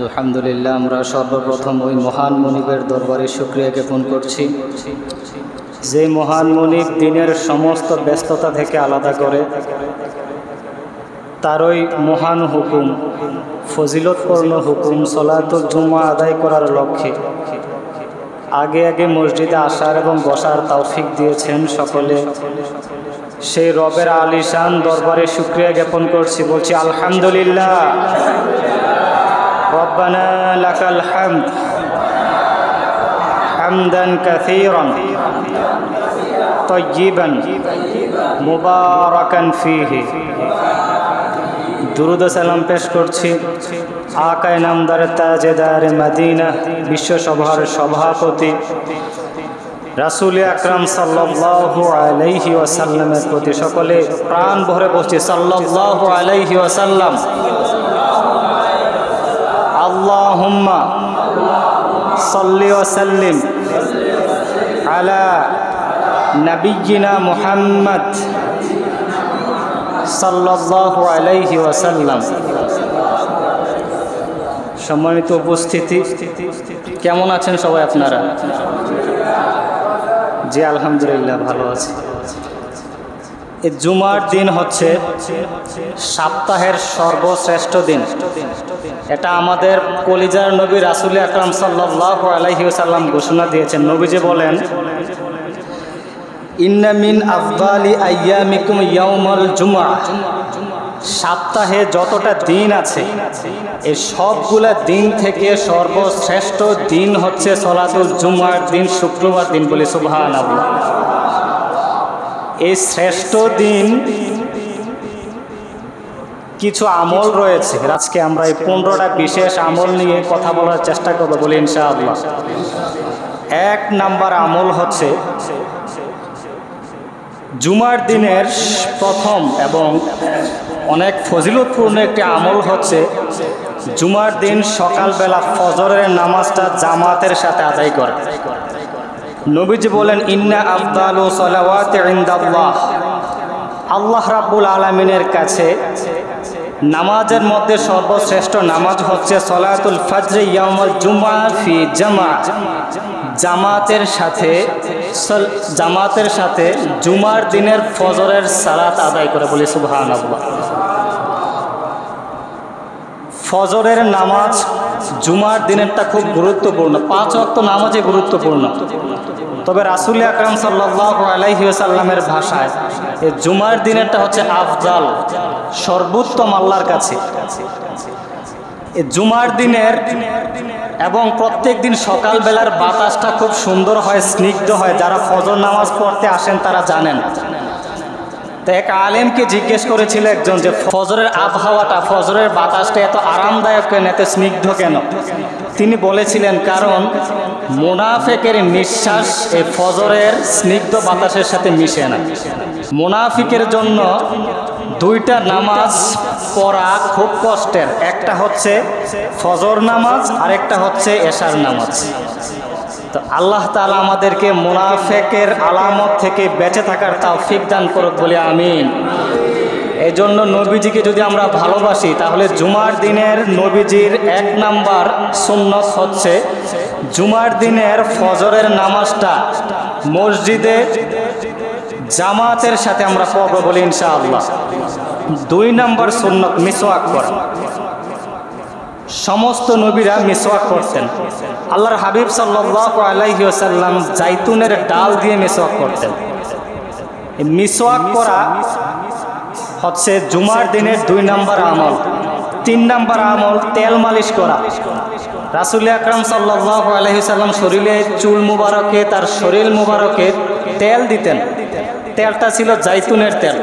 আলহামদুলিল্লাহ, আমরা সর্বপ্রথম ওই মহান মনিবের দরবারে শুক্রিয়া জ্ঞাপন করছি। যে মহান মনিব দিনের সমস্ত ব্যস্ততা থেকে আলাদা করে, তার ওই মহান হুকুম, ফজিলতপূর্ণ হুকুম সলাতুল জুমা আদায় করার লক্ষ্যে আগে আগে মসজিদে আসার এবং বসার তৌফিক দিয়েছেন সকলে। সেই রবের আলিশান দরবারে শুক্রিয়া জ্ঞাপন করছি, বলছি আলহামদুলিল্লাহ। ربنا لك الحمد حمدا كثيرا طيبا মুবারাকান ফিহি দুরুদ সালাম পেশ করছি আকায় নামদার তাজেদার মদিনা বিশ্বসভার সভাপতি রাসুল আকরাম সাল্লাল্লাহু আলাইহি ওয়াসাল্লামের প্রতি সকলে প্রাণ ভরে বসছি সাল্লাল্লাহু আলাইহি ওয়াসাল্লাম আল্লাহুম্মা সাল্লি ওয়াসাল্লিম আলা নবিয়িনা মুহাম্মদ সাল্লাল্লাহু আলাইহি ওয়াসাল্লাম সম্মানিত উপস্থিতি, কেমন আছেন সবাই আপনারা? জি, আলহামদুলিল্লাহ, ভালো আছে। জুমার দিন হচ্ছে সপ্তাহের সর্বশ্রেষ্ঠ দিন। এটা আমাদের কলিজার নবী রাসুল আকরাম সাল্লাহ আলাইহি সাল্লাম ঘোষণা দিয়েছেন। নবীজি বলেন ইন্নামিন আফগালি আয়ামিকুম ইয়াউমাল জুমা সপ্তাহে যতটা দিন আছে এই সবগুলা দিন থেকে সর্বশ্রেষ্ঠ দিন হচ্ছে সলাতুল জুমার দিন, শুক্রবার দিন বলে সুবহান আল্লাহ এই শ্রেষ্ঠ দিন কিছু আমল রয়েছে। আজকে আমরা এই পনেরোটা বিশেষ আমল নিয়ে কথা বলার চেষ্টা করব বলি ইনশাআল্লাহ। এক নাম্বার আমল হচ্ছে জুমার দিনের প্রথম এবং অনেক ফজিলতপূর্ণ একটি আমল হচ্ছে জুমার দিন সকালবেলা ফজরের নামাজটা জামাতের সাথে আদায় করা। নবীজি বলেন, ইন্না আফদাল ও সালাওয়াত আল্লাহ রাব্বুল আলমিনের কাছে নামাজের মধ্যে সর্বশ্রেষ্ঠ নামাজ হচ্ছে সলাতুল ফজর ইয়ামুল জুমা ফি জামা জামাতের সাথে জামাতের সাথে জুমার দিনের ফজরের সালাত আদায় করে বলি সুবহান আল্লাহ ফজরের নামাজ জুমার দিনেরটা খুব গুরুত্বপূর্ণ। পাঁচ অক্ত নামাজে গুরুত্বপূর্ণ। তবে রাসুল আকরাম সাল্লাহ আলাইহি সাল্লামের ভাষায় এই জুমার দিনেরটা হচ্ছে আফজাল, সর্বোত্তম আল্লাহর কাছে। এই জুমার দিনের এবং প্রত্যেক দিন সকালবেলার বাতাসটা খুব সুন্দর হয়, স্নিগ্ধ হয়। যারা ফজর নামাজ পড়তে আসেন তারা জানেন। তো এক আলেমকে জিজ্ঞেস করেছিল একজন যে, ফজরের আবহাওয়াটা, ফজরের বাতাসটা এত আরামদায়ক কেন, এত স্নিগ্ধ কেন? তিনি বলেছিলেন, কারণ মোনাফেকের নিঃশ্বাস এই ফজরের স্নিগ্ধ বাতাসের সাথে মিশে না। মোনাফিকের জন্য দুইটা নামাজ পড়া খুব কষ্টের। একটা হচ্ছে ফজর নামাজ আর একটা হচ্ছে এশার নামাজ। তো আল্লাহ তালা আমাদেরকে মুনাফেকের আলামত থেকে বেঁচে থাকার তাও দান করুক বলে আমিন। এই জন্য নবীজিকে যদি আমরা ভালোবাসি, তাহলে জুমার দিনের নবীজির এক নাম্বার সুন্নত হচ্ছে জুমার দিনের ফজরের নামাজটা মসজিদে জামাতের সাথে আমরা পড়ব বলি ইনশাআল্লাহ। দুই নাম্বার সুন্নত, মিসওয়াক করা সমস্ত নবীরা মিসওয়াক করতেন আল্লাহর হাবিব সাল্লাহ আলাইসাল্লাম জাইতুনের ডাল দিয়ে মিসওয়াক করতেন। মিসওয়াক করা হচ্ছে জুমার দিনের দুই নাম্বার আমল। তিন নাম্বার আমল তেল মালিশ করা। রাসুল আকরাম সাল্লাহ আলহিসাল্লাম শরীরে চুল মুবারকে, তার শরীর মুবারকে তেল দিতেন। তেলটা ছিল জাইতুনের তেল,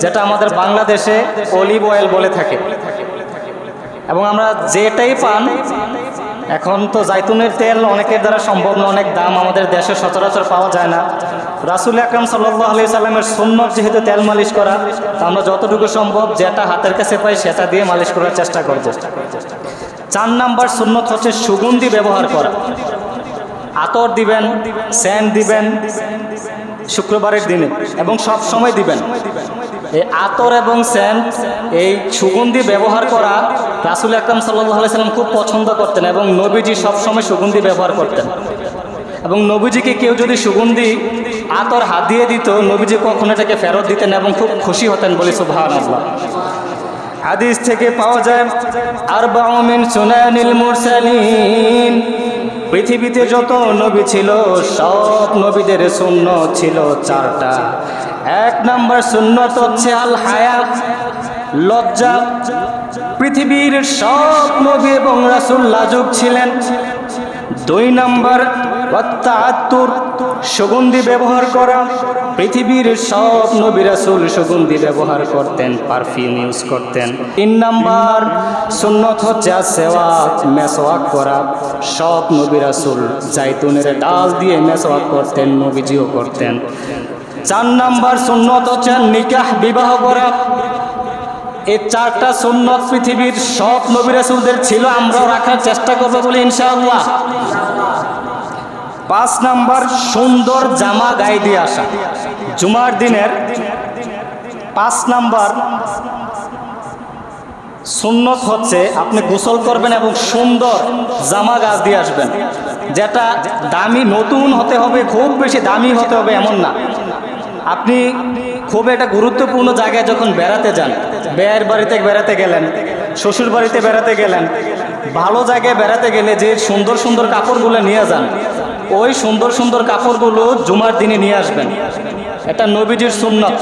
যেটা আমাদের বাংলাদেশে অলিভ অয়েল বলে থাকে। এবং আমরা যেটাই পান, এখন তো জাইতুনের তেল অনেকের দ্বারা সম্ভব না, অনেক দাম আমাদের দেশে সচরাচর পাওয়া যায় না। রাসুল আকরম সাল্লাহ আলি সাল্লামের সুন্নত যেহেতু তেল মালিশ করা আমরা যতটুকু সম্ভব যেটা হাতের কাছে পাই সেটা দিয়ে মালিশ করার চেষ্টা করব। চার নাম্বার সুন্নত হচ্ছে সুগন্ধি ব্যবহার করা। আতর দিবেন, স্যান্ড দিবেন, শুক্রবারের দিনে, এবং সব সময় দিবেন। এই আতর এবং সেন্ট এই সুগন্ধি ব্যবহার করা রাসুল আকরাম সাল্লাম খুব পছন্দ করতেন এবং নবীজি সবসময় সুগন্ধি ব্যবহার করতেন। এবং নবীজিকে কেউ যদি সুগন্ধি, আতর হাত দিয়ে দিত, নবীজি কখনো এটাকে ফেরত দিতেন এবং খুব খুশি হতেন বলে সুভান আল্লাহ হাদিস থেকে পাওয়া যায় আর বাউমিন সুনানিল মুরসালিন। পৃথিবীতে যত নবী ছিল, সব নবীদের শূন্য ছিল চারটা। এক নম্বর সুন্নত হচ্ছে আল হায়া লজ্জা। পৃথিবীর সব নবী এবং রাসুল লাজুক ছিলেন। দুই নম্বর আত্মুর সুগন্ধি ব্যবহার করা। পৃথিবীর সব নবী রাসুল সুগন্ধি ব্যবহার করতেন, পারফিউম ইউজ করতেন। তিন নম্বর, সুন্নত হচ্ছে সেওয়াক, মেসওয়াক করা। সব নবী রাসুল জাইতুনের ডাল দিয়ে মেসওয়াক করতেন, নবীজিও করতেন। চার নাম্বার সুন্নত হচ্ছে নিকাহ, বিবাহ করা। এই চারটা সুন্নত পৃথিবীর সব নবী রাসুলদের ছিল, আমরাও রাখার চেষ্টা করব বলে ইনশাআল্লাহ। পাঁচ নাম্বার সুন্দর জামা গায়ে দিয়ে আসা। জুমার দিনের পাঁচ নাম্বার সুন্নত হচ্ছে, আপনি গোসল করবেন এবং সুন্দর জামা গাছ দিয়ে আসবেন। যেটা দামি নতুন হতে হবে, খুব বেশি দামি হতে হবে এমন না। আপনি খুব একটা গুরুত্বপূর্ণ জায়গায় যখন বেড়াতে যান, বেয়ের বাড়িতে বেড়াতে গেলেন, শ্বশুর বাড়িতে বেড়াতে গেলেন, ভালো জায়গায় বেড়াতে গেলে যে সুন্দর সুন্দর কাপড়গুলো নিয়ে যান, ওই সুন্দর সুন্দর কাপড়গুলো জুমার দিনে নিয়ে আসবেন। এটা নবীজির সুন্নত।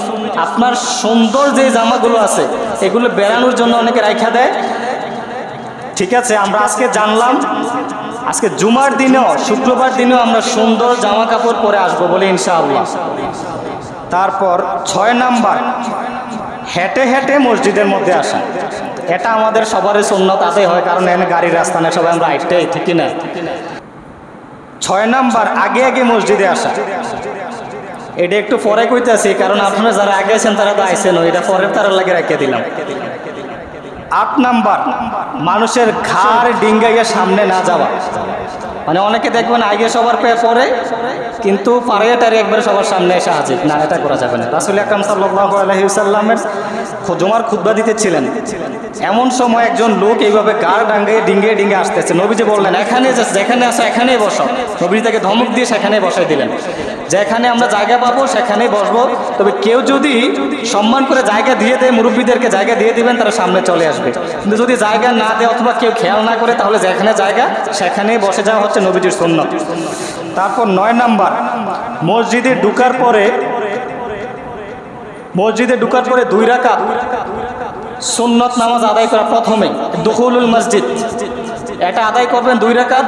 আপনার সুন্দর যে জামাগুলো আছে, এগুলো বেড়ানোর জন্য অনেকে রাইখা দেয়। ঠিক আছে, আমরা আজকে জানলাম, আজকে জুমার দিনেও, শুক্রবার দিনেও আমরা সুন্দর জামা কাপড় পরে আসব বলে ইনশাআল্লাহ। তারপর ছয় নাম্বার, হেঁটে হেঁটে মসজিদের মধ্যে আসা এটা আমাদের সবারই সুন্নত আদায় হয়, কারণ এখানে গাড়ির রাস্তা নেই, সবাই আমরা হাইটটাই ঠিকই না ছয় নাম্বার, আগে আগে মসজিদে আসা। এটা একটু পরে কইতেছি, কারণ আপনারা যারা আগে আছেন তারা তো আইসেন এটা পরের তারা লাগে রেখে দিলাম। আট নাম্বার, মানুষের ঘাড় ডিঙ্গাইয়া সামনে না যাওয়া। মানে অনেকে দেখবেন আগে সবার পেয়ে পরে, কিন্তু পারে টারে একবারে সবার সামনে এসে হাজির। না, এটা করা যাবে না। রাসুল আকরাম সাল্লাহ আলহিসাল্লামের জমার খুদ্া দিতেছিলেন। এমন সময় একজন লোক এইভাবে গাড় ডাঙ্গে ডিঙ্গে ডিঙ্গে আসতেছে। নবীজি বললেন, এখানে যেখানে আসো এখানেই বসো। নবীজি তাকে ধমক দিয়ে সেখানেই বসাই দিলেন। যেখানে আমরা জায়গা পাবো, সেখানেই বসবো। তবে কেউ যদি সম্মান করে জায়গা দিয়ে দেয়, মুরব্বীদেরকে জায়গা দিয়ে দিবেন, তারা সামনে চলে আসবে। কিন্তু যদি জায়গা না দেয় অথবা কেউ খেয়াল না করে, তাহলে যেখানে জায়গা, সেখানেই বসে যাওয়া হচ্ছে নবীজির সুন্নত। তারপর নয় নাম্বার, মসজিদে ঢুকার পরে, মসজিদে ঢুকার পরে দুই রাকাত সুন্নত নামাজ আদায় করা প্রথমে, দুখুলুল মসজিদ। এটা আদায় করবেন দুই রাকাত।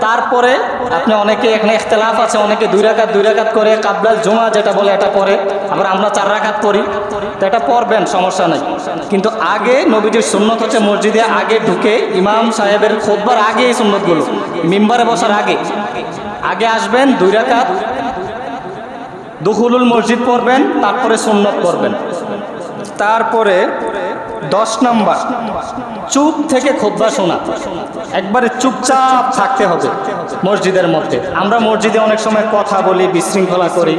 তারপরে আপনি অনেকে এখানে ইখতলাফ আছে, অনেকে দুই রাকাত দুই রাকাত করে কাবলাল জুমা যেটা বলে এটা পরে। আবার আমরা চার রাকাত করি। তো এটা পড়বেন, সমস্যা নেই। কিন্তু আগে নবীজির সুন্নত হচ্ছে মসজিদে আগে ঢুকে ইমাম সাহেবের খোদবার আগে এই সুন্নতগুলো, মিম্বারে বসার আগে। আগে আসবেন, দুই রাকাত। দুহুলুল মসজিদ পড়বেন, তারপরে সুন্নত পড়বেন। তারপরে দশ নম্বর। চুপ থেকে খোদ্া শোনা। একবারে চুপচাপ থাকতে হবে মসজিদের মধ্যে। আমরা মসজিদে অনেক সময় কথা বলি, বিশৃঙ্খলা করি।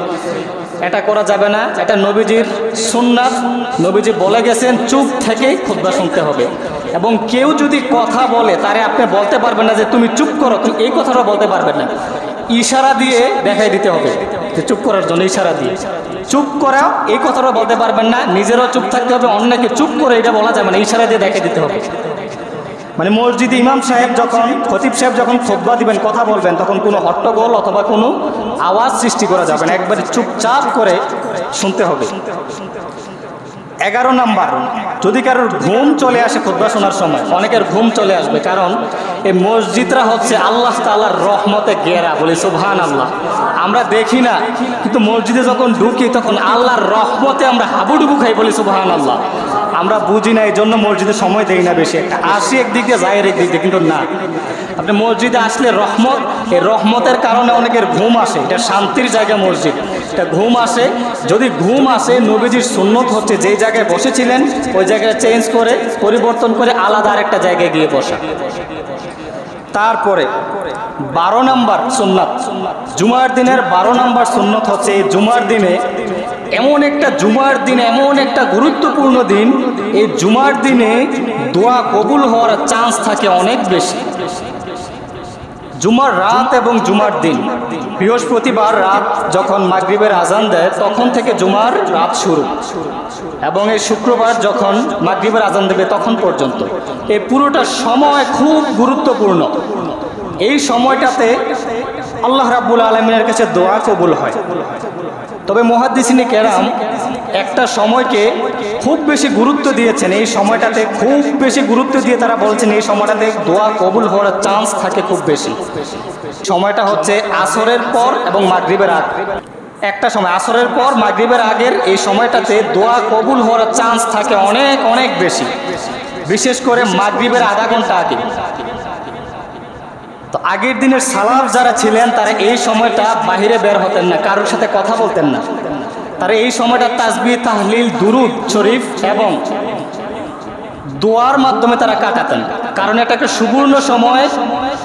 এটা করা যাবে না। এটা নবীজির সুন্নাত। নবীজি বলে গেছেন, চুপ থেকেই খুদ্া শুনতে হবে। এবং কেউ যদি কথা বলে, তারে আপনি বলতে পারবেন না যে, তুমি চুপ করো। তুমি এই কথাটা বলতে পারবেন না। ইশারা দিয়ে দেখাই দিতে হবে। চুপ করার জন্য ইশারা দিয়ে। চুপ করা এই কথাটা বলতে পারবেন না। নিজেরও চুপ থাকতে হবে, অন্যকে চুপ করে এটা বলা যাবে না ইশারা দিয়ে দেখে দিতে হবে। মানে মসজিদে ইমাম সাহেব যখন, খতিব সাহেব যখন খোদবা দিবেন, কথা বলবেন, তখন কোনো হট্টগোল অথবা কোনো আওয়াজ সৃষ্টি করা যাবে না। একবারে চুপচাপ করে শুনতে হবে। এগারো নাম্বার। যদি কারোর ঘুম চলে আসে খুদ্া শোনার সময়, অনেকের ঘুম চলে আসবে। কারণ এই মসজিদরা হচ্ছে আল্লাহ তালার রহমতে গেরা বলে সুবহান আল্লাহ আমরা দেখি না, কিন্তু মসজিদে যখন ঢুকি তখন আল্লাহর রহমতে আমরা হাবুডুবু খাই বলি সুহান আল্লাহ আমরা বুঝি না এই জন্য মসজিদে সময় দেই না বেশি। একটা আসি একদিক দিয়ে যাই একদিক দিয়ে, কিন্তু না। আপনি মসজিদে আসলে রহমত, এই রহমতের কারণে অনেকের ঘুম আসে। এটা শান্তির জায়গা মসজিদ। এটা ঘুম আসে। যদি ঘুম আসে, নবীজির সুন্নত হচ্ছে যেই জায়গায় বসেছিলেন, ওই জায়গায় চেঞ্জ করে, পরিবর্তন করে আলাদা আরেকটা জায়গায় গিয়ে বসা। তারপরে, বারো নাম্বার সুন্নাত। জুমার দিনের বারো নাম্বার সুন্নত হচ্ছে জুমার দিনে এমন একটা জুমার দিন, এমন একটা গুরুত্বপূর্ণ দিন, এই জুমার দিনে দোয়া কবুল হওয়ার চান্স থাকে অনেক বেশি। জুমার রাত এবং জুমার দিন, বৃহস্পতিবার রাত যখন মাগরিবের আজান দেয়, তখন থেকে জুমার রাত শুরু এবং এই শুক্রবার যখন মাগরিবের আজান দেবে, তখন পর্যন্ত। এই পুরোটা সময় খুব গুরুত্বপূর্ণ। এই সময়টাতে আল্লাহ রাব্বুল আলমিনের কাছে দোয়া কবুল হয়। তবে মহাদ্দিসিনী কেরাম একটা সময়কে খুব বেশি গুরুত্ব দিয়েছেন। এই সময়টাতে খুব বেশি গুরুত্ব দিয়ে তারা বলছেন এই সময়টাতে দোয়া কবুল হওয়ার চান্স থাকে খুব বেশি। সময়টা হচ্ছে আসরের পর এবং মাগরিবের আগ। একটা সময়, আসরের পর, মাগরিবের আগের এই সময়টাতে দোয়া কবুল হওয়ার চান্স থাকে অনেক অনেক বেশি। বিশেষ করে মাগরিবের আধা ঘণ্টা আগে। তো আগের দিনের সালাফ যারা ছিলেন, তারা এই সময়টা বাহিরে বের হতেন না, কারোর সাথে কথা বলতেন না। তারা এই সময়টা তাজবি তাহলিল, দুরুদ, শরীফ এবং দোয়ার মাধ্যমে তারা কাটাতেন। কারণ এটা একটা সুবর্ণ সময়,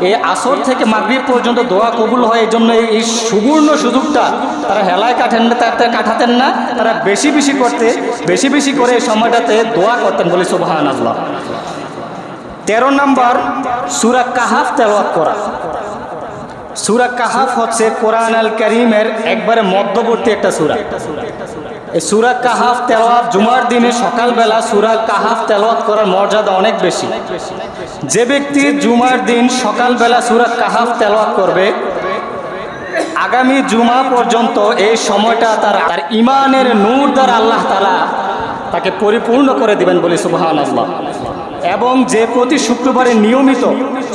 এই আসর থেকে মাগরিব পর্যন্ত দোয়া কবুল হয় এই জন্য এই সুবর্ণ সুযোগটা তারা হেলায় কাটেন না, তাতে কাটাতেন না। তারা বেশি বেশি করতে, বেশি বেশি করে এই সময়টাতে দোয়া করতেন বলে সুবাহান আল্লাহ তেরো নম্বর, সুরা কাহাফ তেলাওয়াত করা। সুরা কাহাফ হচ্ছে কোরআন আল করিমের একবারে মধ্যবর্তী একটা সুরা। এই সুরা কাহাফ তেলাওয়াত জুমার দিনে সকালবেলা সুরা কাহাফ তেলাওয়াত করার মর্যাদা অনেক বেশি। যে ব্যক্তি জুমার দিন সকালবেলা সুরা কাহাফ তেলাওয়াত করবে, আগামী জুমা পর্যন্ত এই সময়টা তার তার ইমানের নূর দ্বারা আল্লাহ তালা তাকে পরিপূর্ণ করে দিবেন বলে সুবাহান আল্লাহ এবং যে প্রতি শুক্রবারে নিয়মিত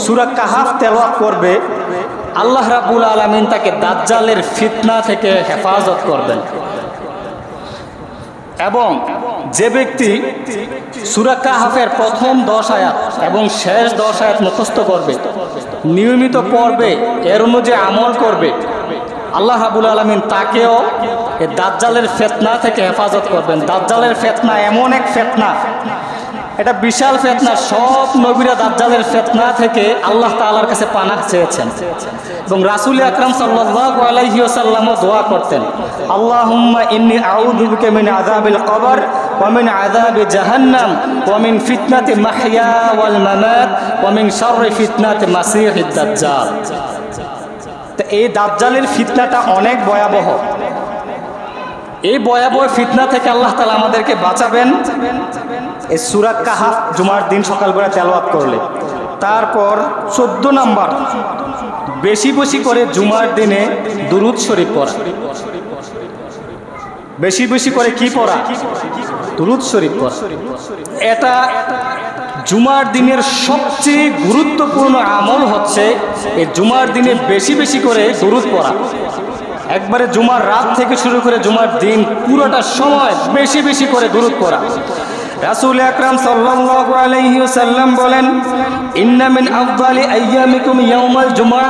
সুরা কাহাফ তেলাওয়াত করবে, আল্লাহ রাবুল আলমিন তাকে দাজ্জালের ফিতনা থেকে হেফাজত করবেন। এবং যে ব্যক্তি সুরা কাহাফের প্রথম দশ আয়াত এবং শেষ দশ আয়াত মুখস্থ করবে, নিয়মিত পড়বে, এর অনুযায়ী আমল করবে, আল্লাহ হাবুল আলমিন তাকেও দাজ্জালের ফেতনা থেকে হেফাজত করবেন। দাজ্জালের ফেতনা এমন এক ফেতনা এটা বিশাল ফেতনা, সব নবীরা দাজ্জালের ফেতনা থেকে আল্লাহ তাআলার কাছে পানা চেয়েছেন। এবং রাসূল আকরাম সাল্লাল্লাহু আলাইহি ওয়াসাল্লামও দোয়া করতেন, আল্লাহুম্মা ইন্নী আউযু বিকা মিন আযাবিল কবর ওয়া মিন আযাবি জাহান্নাম ওয়া মিন ফিতনাতি মাহইয়া ওয়াল মামাত ওয়া মিন শাররি ফিতনাতি মাসিহিদ দাজ্জাল। তো এই দাজ্জালের ফিতনাটা অনেক ভয়াবহ। এই ভয়াবহ ফিতনা থেকে আল্লাহ তালা আমাদেরকে বাঁচাবেন। এই সুরাত কাহাফ জুমার দিন সকালবেলা তেলাওয়াত করলে। তারপর চোদ্দ নাম্বার, বেশি বেশি করে জুমার দিনে দুরুদ শরীফ পড়া। বেশি বেশি করে কি পড়া? দুরুদ শরীফ পড়া। এটা জুমার দিনের সবচেয়ে গুরুত্বপূর্ণ আমল হচ্ছে এই জুমার দিনে বেশি বেশি করে দুরুদ পড়া। একবারে জুমার রাত থেকে শুরু করে জুমার দিন, পুরোটা সময় বেশি বেশি করে দূরত করা। রাসূল আকরাম সাল্লাল্লাহু আলাইহি ওয়াসাল্লাম বলেন, ইন্না মিন আফদালি আইয়ামিকুম ইয়াউমাল জুমআ।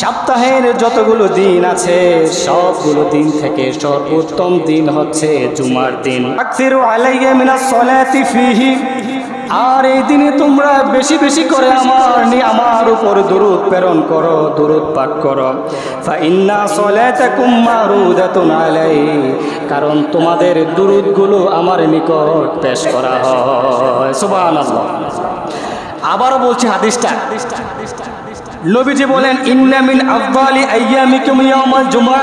সপ্তাহের যতগুলো দিন আছে, সবগুলো দিন থেকে সর্বোত্তম দিন হচ্ছে জুমার দিন। আকসিরু আলাইয়া মিনাস সালাতি ফিহি। আর এই দিনে তোমরা বেশি বেশি করে আমার আমার উপর দূরত প্রেরণ করো দূরত পাঠ করো। ফাইন্না সলাতাকুম মারুদাতুন আলাই, কারণ তোমাদের দুরুদগুলো আমার নিকট পেশ করা হয়। সুবহানাল্লাহ। আবারও বলছি হাদিসটা। নবীজি বলেন, ইন্না মিন আফদালি আইয়ামিকুম ইয়াউমাল জুমআ।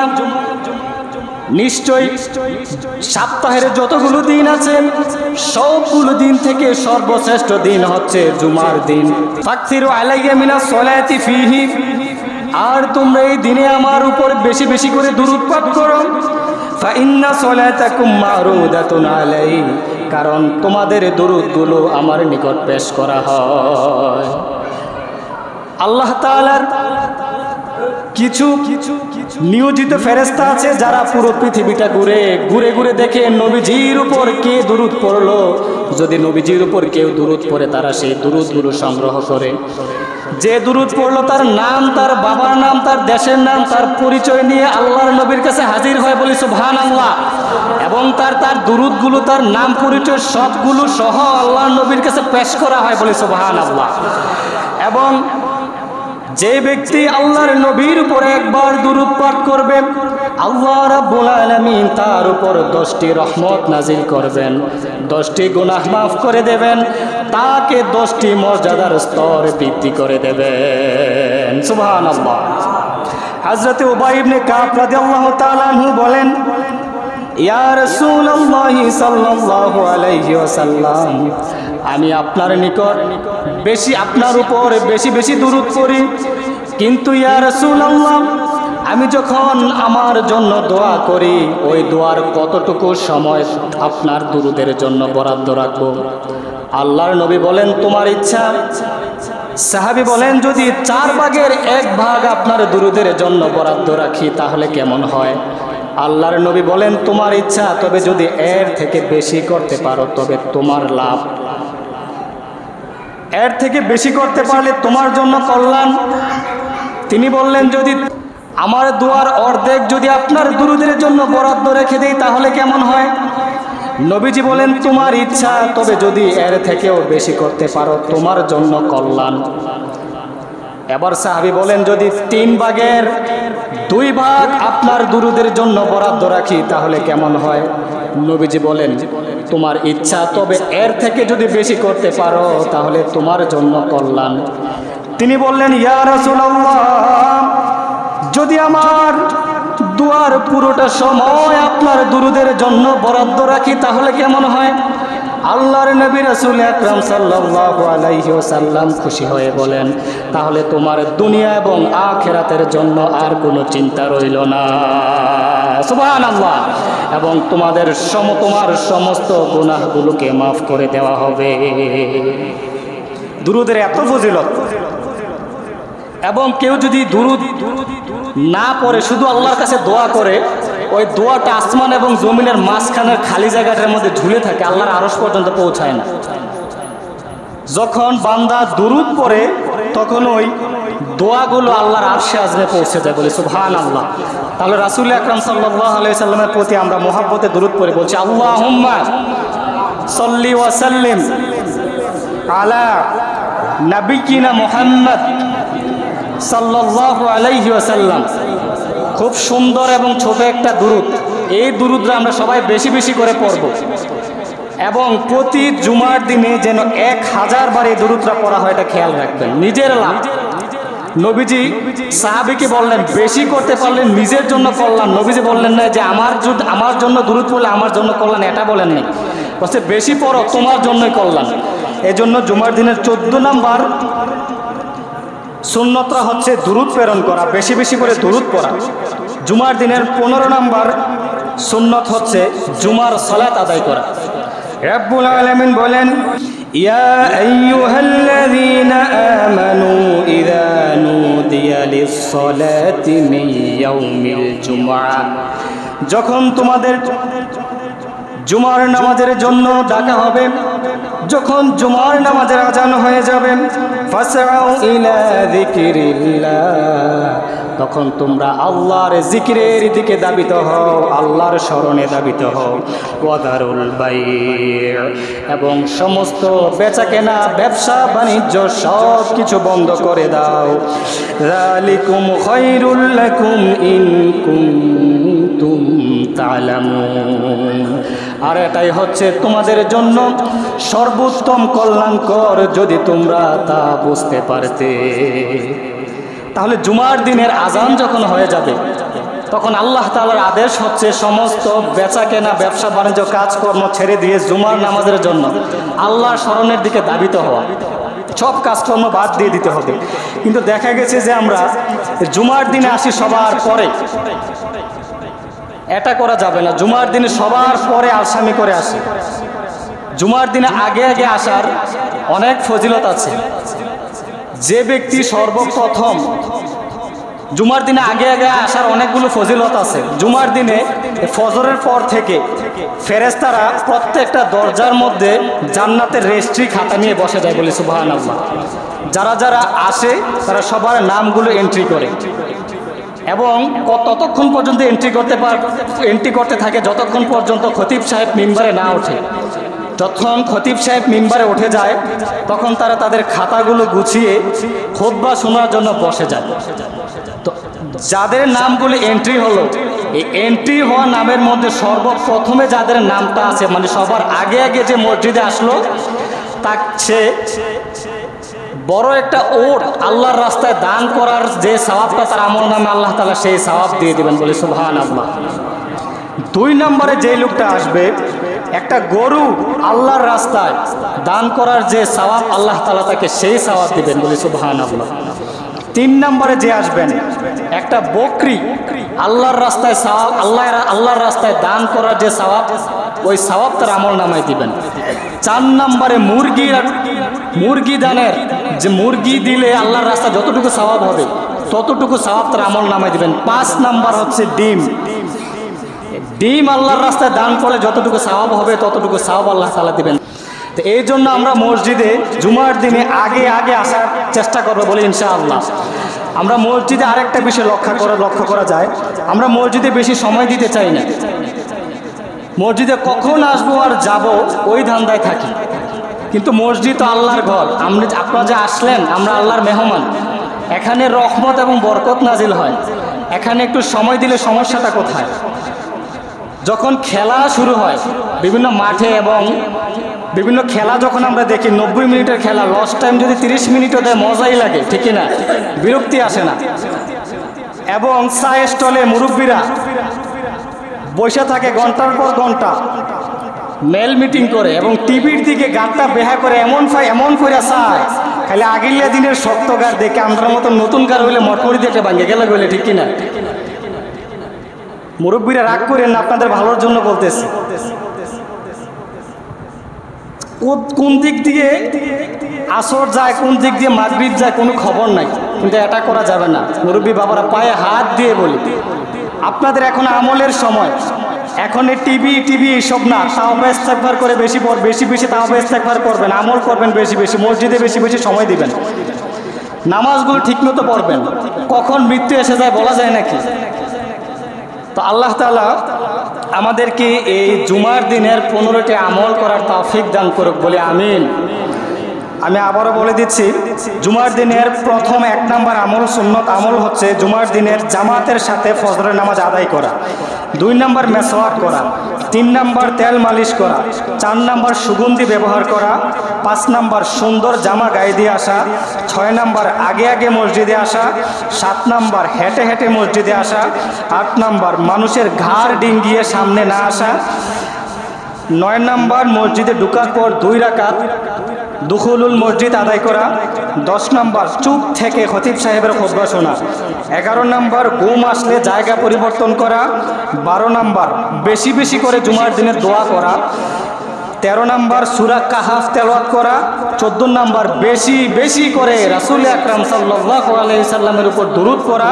নিশ্চয় সপ্তাহের যতগুলো দিন আছে, সবগুলো দিন থেকে সর্বশ্রেষ্ঠ দিন হচ্ছে জুমার দিন। ফাকসিরু আলাইয়া মিনা সলাতি ফিহি। আর তোমরা এই দিনে আমার উপর বেশি বেশি করে দুরূদ পাঠ করো। ফাইন্না সলাতাকুম মারুদাতুন আলাই। কারণ তোমাদের দুরূদগুলো আমার নিকট পেশ করা হয়। আল্লাহ তাআলার কিছু কিছু নিয়োজিত ফেরেস্তা আছে যারা পুরো পৃথিবীটা ঘুরে ঘুরে ঘুরে দেখে নবীজির উপর কে দুরুদ পড়ল। যদি নবীজির উপর কেউ দুরুদ পড়ে, তারা সেই দুরুদগুলো সংগ্রহ করে। যে দুরুদ পড়ল, তার নাম, তার বাবার নাম, তার দেশের নাম, তার পরিচয় নিয়ে আল্লাহর নবীর কাছে হাজির হয় বলি সুবহান আল্লাহ এবং তার তার দুরুদগুলো, তার নাম, পরিচয় সবগুলো সহ আল্লাহর নবীর কাছে পেশ করা হয় বলি সুবহান আল্লাহ এবং যে ব্যক্তি আল্লাহর নবীর উপর একবার দুরূদ পাঠ করবে, আল্লাহ রাব্বুল আলামিন তার উপর দশটি রহমত নাজিল করবেন। দশটি গুনাহ মাফ করে দেবেন, তাকে দশটি মর্যাদার স্তর বৃদ্ধি করে দেবেন। সুবহানাল্লাহ। হযরতে উবাই ইবনে কাব রাদিয়াল্লাহু তাআলা আনহু বলেন, ইয়া রাসূলুল্লাহ সাল্লাল্লাহু আলাইহি ওয়াসাল্লাম আমি আপনার নিকট বেশি আপনার উপর বেশি বেশি দূরত করি কিন্তু ইয়া রাসূলুল্লাহ, আমি যখন আমার জন্য দোয়া করি, ওই দোয়ার কতটুকু সময় আপনার দুরুদের জন্য বরাদ্দ রাখব? আল্লাহর নবী বলেন, তোমার ইচ্ছা। সাহাবি বলেন, যদি চার ভাগের এক ভাগ আপনার দুরুদের জন্য বরাদ্দ রাখি, তাহলে কেমন হয়? আল্লাহর নবী বলেন, তোমার ইচ্ছা, তবে যদি এর থেকে বেশি করতে পারো, তবে তোমার লাভ এর থেকে বেশি করতে পারলে তোমার জন্য কল্যাণ। তিনি বললেন, যদি আমার দুয়ার অর্ধেক যদি আপনার দুরুদের জন্য বরাদ্দ রেখে দেই, তাহলে কেমন হয়? নবীজি বলেন, তোমার ইচ্ছা, তবে যদি এর থেকেও বেশি করতে পারো, তোমার জন্য কল্যাণ। এবার সাহাবি বলেন, যদি তিন ভাগের দুই ভাগ আপনার দুরুদের জন্য বরাদ্দ রাখি, তাহলে কেমন হয়? নবীজি বলেন, তোমার ইচ্ছা তবে এর থেকে যদি বেশি করতে পারো, তাহলে তোমার জন্য কল্যাণ। তিনি বললেন, ইয়া রাসূলুল্লাহ, যদি আমার দুয়ার পুরোটা সময় আপনার দুরুদের জন্য বরাদ্দ রাখি, তাহলে কেমন হয়? আল্লাহর নবী রাসূল আকরাম সাল্লাল্লাহু আলাইহি ওয়াসাল্লাম খুশি হয়ে বলেন, তাহলে তোমার দুনিয়া এবং আখেরাতের জন্য আর কোনো চিন্তা রইল না। এবং তোমাদের সম, তোমার সমস্ত গুনাহগুলোকে মাফ করে দেওয়া হবে। দুরুদের এত ফজিলত। এবং কেউ যদি দুরুদ না পড়ে, শুধু আল্লাহর কাছে দোয়া করে ওই দোয়াটা আসমান এবং জমিনের মাঝখানের খালি জায়গাটার মধ্যে ঝুলে থাকে, আল্লাহর আরস পর্যন্ত পৌঁছায় না। যখন বান্দা দুরুদ পড়ে, তখন ওই দোয়াগুলো আল্লাহর আরশে আজমে পৌঁছে যায়, বলে সুহান আল্লাহ তাহলে রাসুল আকরাম সাল্লাহ আলাই সাল্লামের প্রতি আমরা মহাব্বতে দুরুদ পড়ে, বলছি আল্লাহ সল্লি ওয়াসাল্লিম আলা নাবিকিনা মোহাম্মদ সাল্লাল্লাহু আলাইহি ওয়াসাল্লাম। খুব সুন্দর এবং ছোট একটা দুরুদ। এই দুরুদরা আমরা সবাই বেশি বেশি করে পড়ব। এবং প্রতি জুমার দিনে যেন এক হাজার বার এই দুরুদরা পড়া হয়, এটা খেয়াল রাখবেন। নিজের লাভ। নবীজি সাহাবিকে বললেন, বেশি করতে পারলেন নিজের জন্য কল্যাণ। নবীজি বললেন, না, যে আমার আমার জন্য দূরত পড়লে আমার জন্য কল্যাণ, এটা বলেন নাই। বলছে, বেশি পড়ো, তোমার জন্যই কল্যাণ। এজন্য জুমার দিনের চোদ্দ নাম্বার সুন্নতরা হচ্ছে দুরুদ প্রেরণ করা বেশি বেশি করে দুরুদ পড়া। জুমার দিনের পনেরো নম্বর সুন্নত হচ্ছে জুমার সলাত আদায় করা। রব্বুল আলামিন বলেন ইয়া আইয়ুহাল্লাযীনা আমানু ইযা নুদিয়া লিস-সালাতি মিন ইয়াউমিল জুমআ। যখন তোমাদের জুমার নামাজের জন্য ডাকা হবে যখন জুমার নামাজের আজান হয়ে যাবে فاسعوا إلى ذكر الله. তখন তোমরা আল্লাহর জিকিরের দিকে দাবিত হও, আল্লাহর স্মরণে দাবিত হও। ওয়াদারুল বাই এবং সমস্ত বেচা কেনা ব্যবসা, বাণিজ্য সব কিছু বন্ধ করে দাও। যালিকুম খায়রুল লাকুম ইন কুনতুম তালামুন। আর এটাই হচ্ছে তোমাদের জন্য সর্বোত্তম কল্যাণকর যদি তোমরা তা বুঝতে পারতে। তাহলে জুমার দিনের আজান যখন হয়ে যাবে, তখন আল্লাহ তালার আদেশ হচ্ছে সমস্ত বেচা কেনা ব্যবসা, বাণিজ্য, কাজকর্ম ছেড়ে দিয়ে জুমার নামাজের জন্য আল্লাহ স্মরণের দিকে দাবিত হওয়া। সব কাজকর্ম বাদ দিয়ে দিতে হবে। কিন্তু দেখা গেছে যে আমরা জুমার দিনে আসি সবার পরে। এটা করা যাবে না। জুমার দিনে সবার পরে আসামি করে আসে। জুমার দিনে আগে আগে আসার অনেক ফজিলত আছে। যে ব্যক্তি সর্বপ্রথম জুমার দিনে আগে আগে আসার অনেকগুলো ফজিলত আছে। জুমার দিনে ফজরের পর থেকে ফেরেস্তারা প্রত্যেকটা দরজার মধ্যে জান্নাতের রেস্ট্রি খাতা নিয়ে বসে যায় বলে সুবাহান আল্লাহ যারা যারা আসে, তারা সবার নামগুলো এন্ট্রি করে। এবং ততক্ষণ পর্যন্ত এন্ট্রি করতে পার এন্ট্রি করতে থাকে, যতক্ষণ পর্যন্ত খতিব সাহেব মেম্বারে না ওঠে। যখন খতিব সাহেব মিম্বারে উঠে যায়, তখন তারা তাদের খাতাগুলো গুছিয়ে খোদবা শোনার জন্য বসে যায়। তো যাদের নামগুলি এন্ট্রি হলো, এই এন্ট্রি হওয়া নামের মধ্যে সর্বপ্রথমে যাদের নামটা আছে মানে সবার আগে আগে যে মসজিদে আসলো তা সে বড় একটা ওট আল্লাহর রাস্তায় দান করার যে সওয়াবটা তার আমল নামে আল্লাহ তালা সেই সওয়াব দিয়ে দেবেন বলে সুবহান আল্লাহ দুই নম্বরে যে লোকটা আসবে একটা গরু আল্লাহর রাস্তায় দান করার যে সওয়াব আল্লাহ তালা তাকে সেই সওয়াব দিবেন বলে সুবহান আল্লাহ তিন নম্বরে যে আসবেন, একটা বকরি আল্লাহর রাস্তায় সওয়াব, আল্লাহ আল্লাহর রাস্তায় দান করার যে সওয়াব, ওই সওয়াব তার আমল নামায় দিবেন। চার নম্বরে মুরগি মুরগি দানের, যে মুরগি দিলে আল্লাহর রাস্তায় যতটুকু সওয়াব হবে, ততটুকু সওয়াব তার আমল নামায় দিবেন। পাঁচ নাম্বার হচ্ছে ডিম। ডিম আল্লাহর রাস্তায় দান করে যতটুকু সওয়াব হবে, ততটুকু সওয়াব আল্লাহ তালা দিবেন। তো এই জন্য আমরা মসজিদে জুমার দিনে আগে আগে আসার চেষ্টা করব বলি ইনশাআল্লাহ। আমরা মসজিদে আরেকটা বিষয় লক্ষ্য করে, লক্ষ্য করা যায়। আমরা মসজিদে বেশি সময় দিতে চাই না। মসজিদে কখন আসব আর যাব, ওই ধান্দায় থাকি। কিন্তু মসজিদ তো আল্লাহর ঘর। আপনি আপনারা যে আসলেন, আমরা আল্লাহর মেহমান। এখানে রহমত এবং বরকত নাজিল হয়। এখানে একটু সময় দিলে সমস্যাটা কোথায়? যখন খেলা শুরু হয়, বিভিন্ন মাঠে এবং বিভিন্ন খেলা যখন আমরা দেখি, নব্বই মিনিটের খেলা লস্ট টাইম যদি তিরিশ মিনিটও দেয়, মজাই লাগে ঠিকই না বিরক্তি আসে না। এবং চা স্টলে মুরব্বীরা বসে থাকে ঘণ্টার পর ঘণ্টা মেল মিটিং করে এবং টিভির দিকে গানটা বেহা করে, এমন ফাই, এমন করে চায়, খালি আগিল্লা দিনের শক্ত গার দেখে, আমরা মতো নতুন গার হইলে মটমরি দিয়ে ভাঙে গেলে গেলে ঠিক কিনা? মুরব্বীরা রাগ করেন না, আপনাদের ভালোর জন্য বলতেছি। কোন- দিক দিয়ে আসর যায়, কোন দিক দিয়ে মাগরিব যায়, কোনো খবর নাই। কিন্তু এটা করা যাবে না। মুরব্বী বাবারা পায়ে হাত দিয়ে বলি, আপনাদের এখন আমলের সময়। এখন এই টিভি টিভি এইসব না তাও ইস্তেকবার করে বেশি বেশি বেশি তাও ইস্তেকবার করবেন, আমল করবেন বেশি বেশি, মসজিদে বেশি বেশি সময় দিবেন। নামাজগুলো ঠিকমতো পড়বেন। কখন মৃত্যু এসে যায় বলা যায় নাকি? তো আল্লাহ তালা আমাদেরকে এই জুমার দিনের পনেরোটি আমল করার তাফিক দান করুক, বলে আমিন। আমি আবারও বলে দিচ্ছি, জুমার দিনের প্রথম এক নাম্বার আমল সুন্নত আমল হচ্ছে জুমার দিনের জামাতের সাথে ফজরের নামাজ আদায় করা, দুই নাম্বার মেসওয়াক করা, তিন নাম্বার তেল মালিশ করা, চার নাম্বার সুগন্ধি ব্যবহার করা, পাঁচ নাম্বার সুন্দর জামা গায়ে দিয়ে আসা, ছয় নাম্বার আগে আগে মসজিদে আসা, সাত নাম্বার হেঁটে হেঁটে মসজিদে আসা, আট নাম্বার মানুষের ঘাড় ডিঙ্গিয়ে সামনে না আসা নয় নাম্বার মসজিদে ঢুকার পর দুই রাকাত দুখুলুল মসজিদ আদায় করা, দশ নাম্বার চুপ থেকে খতিব সাহেবের খোদবা শোনা, এগারো নাম্বার গুম আসলে জায়গা পরিবর্তন করা, বারো নাম্বার বেশি বেশি করে জুমার দিনের দোয়া করা তেরো নাম্বার সুরা কাহাফ তেলাওয়াত করা, চোদ্দ নাম্বার বেশি বেশি করে রাসুল আকরাম সাল্লাহ আলাইসাল্লামের উপর দুরুদ করা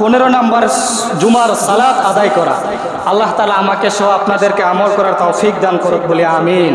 পনেরো নাম্বার জুমার সালাত আদায় করা। আল্লাহ তালা আমাকে সহ আপনাদেরকে আমল করার তৌফিক দান করুক বলে আমিন।